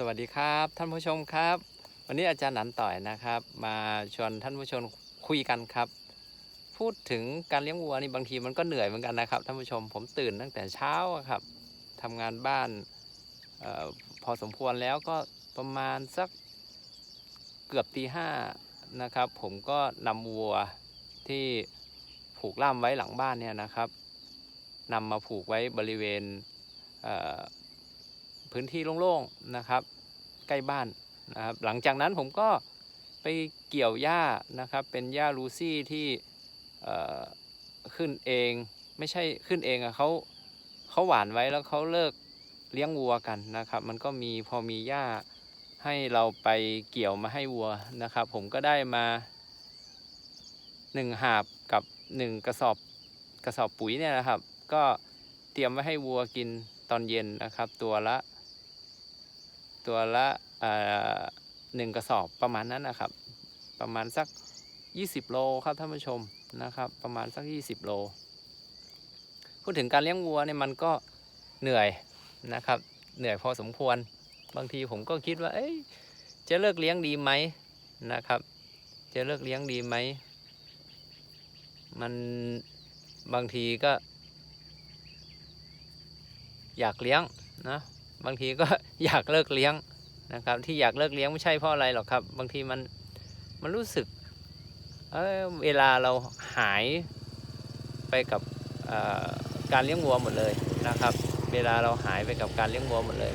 สวัสดีครับท่านผู้ชมครับ วันนี้อาจารย์หนันต่อยนะครับ มาชวนท่านผู้ชมคุยกันครับ พูดถึงการเลี้ยงวัวนี่บางทีมันก็เหนื่อยเหมือนกันนะครับท่านผู้ชมผมตื่นตั้งแต่เช้าครับทำงานบ้านออพอสมควรแล้วก็ประมาณสักเกือบตีห้านะครับ ผมก็นำวัวที่ผูกล่ามไว้หลังบ้านเนี่ยนะครับนำมาผูกไว้บริเวณ พื้นที่โล่งๆนะครับ ใกล้บ้านนะครับหลังจากนั้นผมก็ไปเกี่ยวหญ้านะครับ เป็นหญ้าลูซี่ที่ขึ้นเองไม่ใช่ขึ้นเองอะเขาเขาหวานไว้แล้วเขาเลิกเลี้ยงวัวกันนะครับ มันก็มีพอมีหญ้าให้เราไปเกี่ยวมาให้วัวนะครับ ผมก็ได้มาหนึ่งหาบกับหนึ่งกระสอบกระสอบปุ๋ยเนี่ยนะครับ ก็เตรียมไว้ให้วัวกินตอนเย็นนะครับ ตัวละ ตัวละหนึ่งกระสอบประมาณนั้นนะครับ ประมาณสัก 20 โลครับท่านผู้ชมนะครับ ประมาณสัก 20 โล พูดถึงการเลี้ยงวัวเนี่ยมันก็เหนื่อยนะครับ เหนื่อยพอสมควร บางทีผมก็คิดว่า เอ้ยจะเลิกเลี้ยงดีไหมนะครับ จะเลิกเลี้ยงดีไหม มันบางทีก็ อยากเลี้ยงนะ บางทีก็อยากเลิกเลี้ยงนะครับ ที่อยากเลิกเลี้ยงไม่ใช่เพราะอะไรหรอกครับ บางทีมันมันรู้สึกเเวลาเราหายไปกับการเลี้ยงวัวหมดเลยนะครับ เวลาเราหายไปกับการเลี้ยงวัวหมดเลย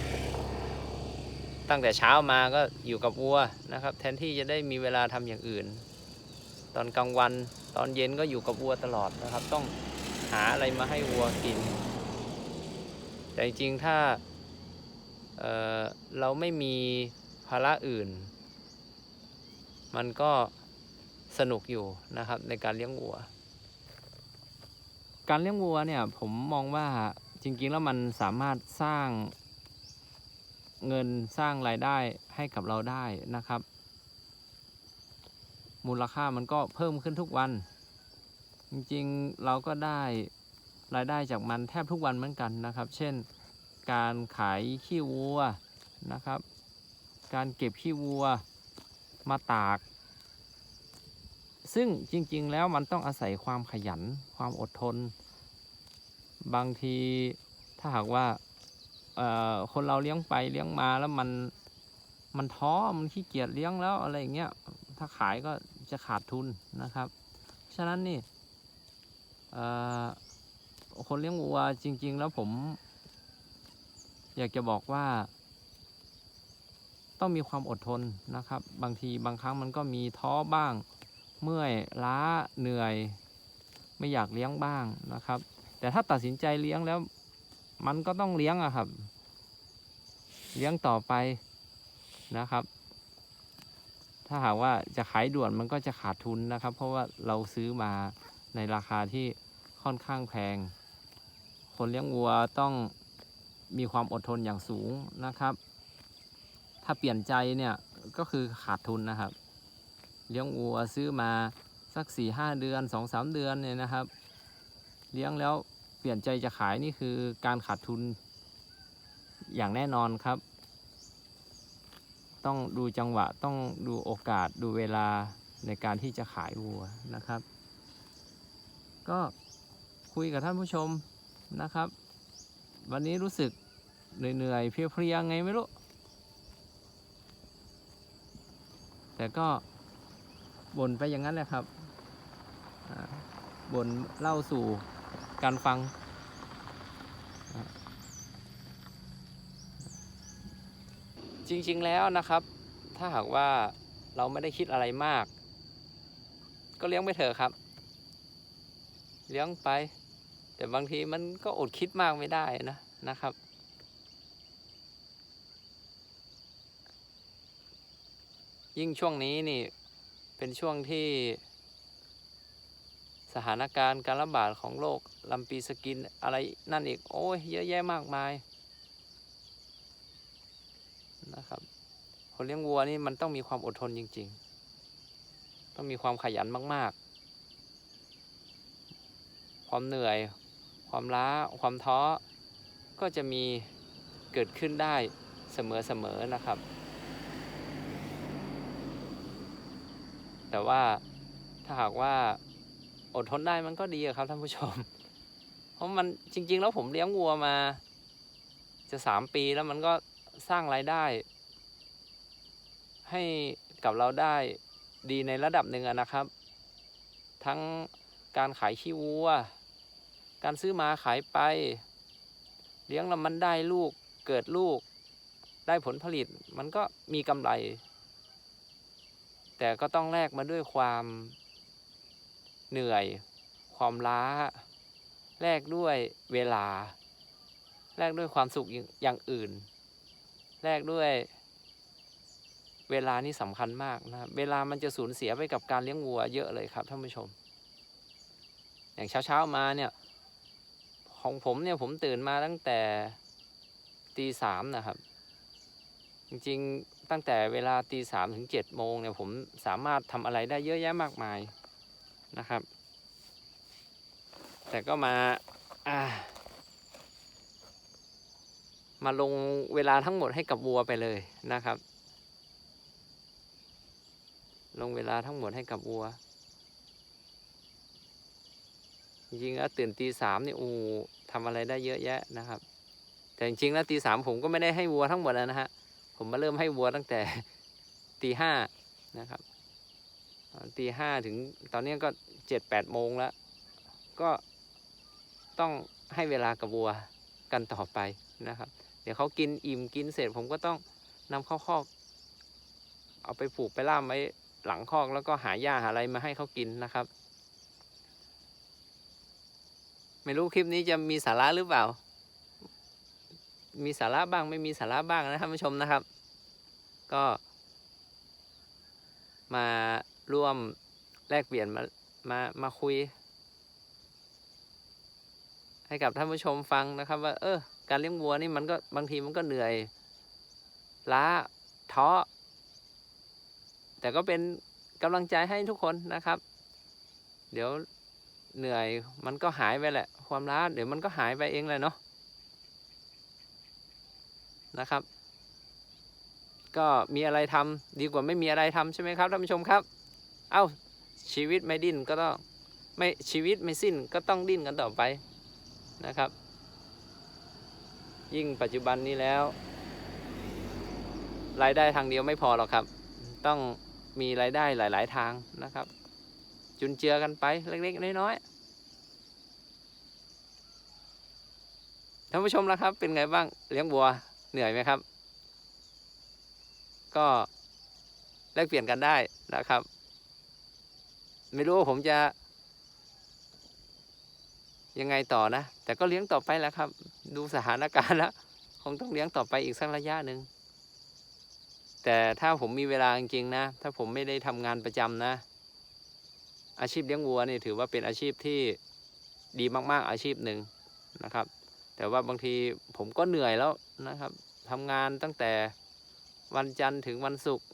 ตั้งแต่เช้ามาก็อยู่กับวัวนะครับ แทนที่จะได้มีเวลาทำอย่างอื่น ตอนกลางวันตอนเย็นก็อยู่กับวัวตลอดนะครับ ต้องหาอะไรมาให้วัวกิน แต่จริงๆถ้า เเราไม่มีภาระอื่น มันก็สนุกอยู่นะครับในการเลี้ยงวัว การเลี้ยงวัวเนี่ยผมมองว่าจริงๆแล้วมันสามารถสร้างเงินสร้างรายได้ให้กับเราได้นะครับ มูลค่ามันก็เพิ่มขึ้นทุกวัน จริงๆเราก็ได้รายได้จากมันแทบทุกวันเหมือนกันนะครับ เช่น การขายขี้วัวนะครับ การเก็บขี้วัวมาตาก ซึ่งจริงๆแล้วมันต้องอาศัยความขยันความอดทน บางทีถ้าหากว่าคนเราเลี้ยงไปเลี้ยงมาแล้วมันมันท้อมันขี้เกียจเลี้ยงแล้วอะไรอย่างเงี้ยถ้าขายก็จะขาดทุนนะครับ ฉะนั้นนี่คนเลี้ยงวัวจริง ๆ แล้วผม อยากจะบอกว่า ต้องมีความอดทนนะครับ บางทีบางครั้งมันก็มีท้อบ้าง เมื่อยล้าเหนื่อย ไม่อยากเลี้ยงบ้างนะครับ แต่ถ้าตัดสินใจเลี้ยงแล้ว มันก็ต้องเลี้ยงอะครับ เลี้ยงต่อไปนะครับ ถ้าหากว่าจะขายด่วนมันก็จะขาดทุนนะครับ เพราะว่าเราซื้อมาในราคาที่ค่อนข้างแพง คนเลี้ยงวัวต้อง มีความอดทนอย่างสูงนะครับ ถ้าเปลี่ยนใจเนี่ยก็คือขาดทุนนะครับ เลี้ยงวัวซื้อมาสักสี่ห้าเดือนสองสามเดือนเนี่ยนะครับ เลี้ยงแล้วเปลี่ยนใจจะขายนี่คือการขาดทุนอย่างแน่นอนครับ ต้องดูจังหวะต้องดูโอกาสดูเวลาในการที่จะขายวัวนะครับ ก็คุยกับท่านผู้ชมนะครับ วันนี้รู้สึก เหนื่อยๆเพลียๆไงไม่รู้ แต่ก็บ่นไปอย่างนั้นแหละครับบ่นเล่าสู่การฟัง จริงๆแล้วนะครับ ถ้าหากว่าเราไม่ได้คิดอะไรมาก ก็เลี้ยงไปเถอะครับ เลี้ยงไป แต่บางทีมันก็อดคิดมากไม่ได้นะนะครับ ยิ่งช่วงนี้นี่เป็นช่วงที่ สถานการณ์การระบาดของโรคลำปีสกินอะไรนั่นอีก โอ้ยเยอะแยะมากมายนะครับคนเลี้ยงวัวนี่มันต้องมีความอดทนจริง ๆ ต้องมีความขยันมาก ๆ ความเหนื่อย ความล้า ความท้อ ก็จะมีเกิดขึ้นได้เสมอ ๆ นะครับ แต่ว่าถ้าหากว่าอดทนได้มันก็ดีอะครับท่านผู้ชม เพราะมันจริง ๆ แล้วผมเลี้ยงวัวมา จะสามปีแล้วมันก็สร้างรายได้ ให้กับเราได้ดีในระดับหนึ่งนะครับ ทั้งการขายขี้วัว การซื้อมาขายไป เลี้ยงแล้วมันได้ลูกเกิดลูก ได้ผลผลิตมันก็มีกำไร แต่ก็ต้องแลกมาด้วยความเหนื่อย ความล้า แลกด้วยเวลา แลกด้วยความสุขอย่างอื่น แลกด้วยเวลานี่สำคัญมากนะเวลามันจะสูญเสียไปกับการเลี้ยงวัวเยอะเลยครับท่านผู้ชม อย่างเช้าๆมาเนี่ยของผมเนี่ยผมตื่นมาตั้งแต่ตีสามนะครับ จริงๆ ตั้งแต่เวลาตีสามถึงเจ็ดโมงเนี่ยผมสามารถทำอะไรได้เยอะแยะมากมายนะครับ แต่ก็มาอ่ามาลงเวลาทั้งหมดให้กับวัวไปเลยนะครับ ลงเวลาทั้งหมดให้กับวัว จริงๆแล้วตื่นตีสามนี่อูทำอะไรได้เยอะแยะนะครับ แต่จริงๆแล้วตีสามผมก็ไม่ได้ให้วัวทั้งหมดแล้วนะฮะ ผมมาเริ่มให้วัวตั้งแต่ตีห้านะครับตีห้าถึงตอนนี้ก็เจ็ดแปดโมงแล้ว ก็ต้องให้เวลากับวัวกันต่อไปนะครับ เดี๋ยวเขากินอิ่มกินเสร็จผมก็ต้องนำเข้าคอก เอาไปผูกไปล่ามไว้หลังคอกแล้วก็หาหญ้าหาอะไรมาให้เขากินนะครับ ไม่รู้คลิปนี้จะมีสาระหรือเปล่า มีสาระบ้างไม่มีสาระบ้างนะท่านผู้ชมนะครับ ก็ มาร่วมแลกเปลี่ยนมามามาคุย ให้กับท่านผู้ชมฟังนะครับ ว่า เออ การเลี้ยงวัวนี่มันก็บางทีมันก็เหนื่อยล้าท้อแต่ก็เป็นกำลังใจให้ทุกคนนะครับ เดี๋ยวเหนื่อยมันก็หายไปแหละ ความล้าเดี๋ยวมันก็หายไปเองเลยเนาะ นะครับ ก็มีอะไรทำดีกว่าไม่มีอะไรทำใช่ไหมครับท่านผู้ชมครับ เอา้าชีวิตไม่ดิ้นก็ต้องไม่ชีวิตไม่สิ้นก็ต้องดิ้นกันต่อไปนะครับ ยิ่งปัจจุบันนี้แล้ว รายได้ทางเดียวไม่พอหรอกครับ ต้องมีรายได้หลาย ๆ ทางนะครับ จุนเจือกันไปเล็ก ๆ น้อยๆท่านผู้ชมละครับ เป็นไงบ้างเลี้ยงวัว เหนื่อยไหมครับ ก็แลกเปลี่ยนกันได้นะครับ ไม่รู้ว่าผมจะ ยังไงต่อนะ แต่ก็เลี้ยงต่อไปแล้วครับ ดูสถานการณ์แล้วคงต้องเลี้ยงต่อไปอีกสักระยะหนึ่งแต่ถ้าผมมีเวลาจริงๆนะ ถ้าผมไม่ได้ทำงานประจำนะ อาชีพเลี้ยงวัวนี่ถือว่าเป็นอาชีพที่ดีมาก ๆ อาชีพหนึ่งนะครับ แต่ว่าบางทีผมก็เหนื่อยแล้วนะครับทำงานตั้งแต่วันจันทร์ถึงวันศุกร์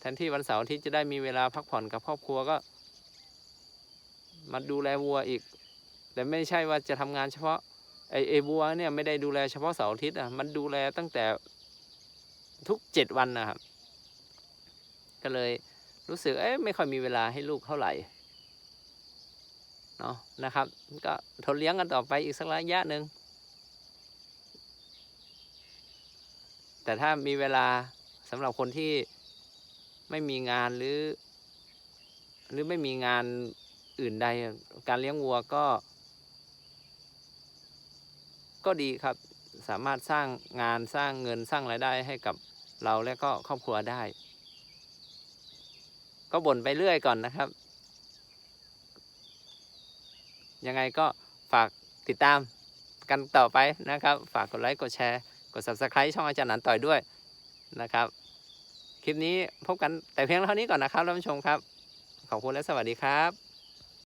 แทนที่วันเสาร์อาทิตย์จะได้มีเวลาพักผ่อนกับครอบครัวก็มาดูแลวัวอีก แต่ไม่ใช่ว่าจะทำงานเฉพาะไอไอวัวเนี่ยไม่ได้ดูแลเฉพาะเสาร์อาทิตย์อะมันดูแลตั้งแต่ทุกเจ็ดวันนะครับ ก็เลยรู้สึกเอ๊ะไม่ค่อยมีเวลาให้ลูกเท่าไหร่เนาะนะครับ ก็ทนเลี้ยงกันต่อไปอีกสักระยะหนึ่ง แต่ถ้ามีเวลาสำหรับคนที่ไม่มีงานหรือ หรือไม่มีงานอื่นใด การเลี้ยงวัวก็ ก็ดีครับ สามารถสร้างงานสร้างเงินสร้างรายได้ให้กับเราและก็ครอบครัวได้ ก็บ่นไปเรื่อยก่อนนะครับ ยังไงก็ฝากติดตามกันต่อไปนะครับ ฝากกดไลค์กดแชร์ กด subscribe ช่องอาจารย์หนันต่อยด้วยนะครับ คลิปนี้พบกันแต่เพียงเท่านี้ก่อนนะครับท่านผู้ชมครับ ขอบคุณและสวัสดีครับ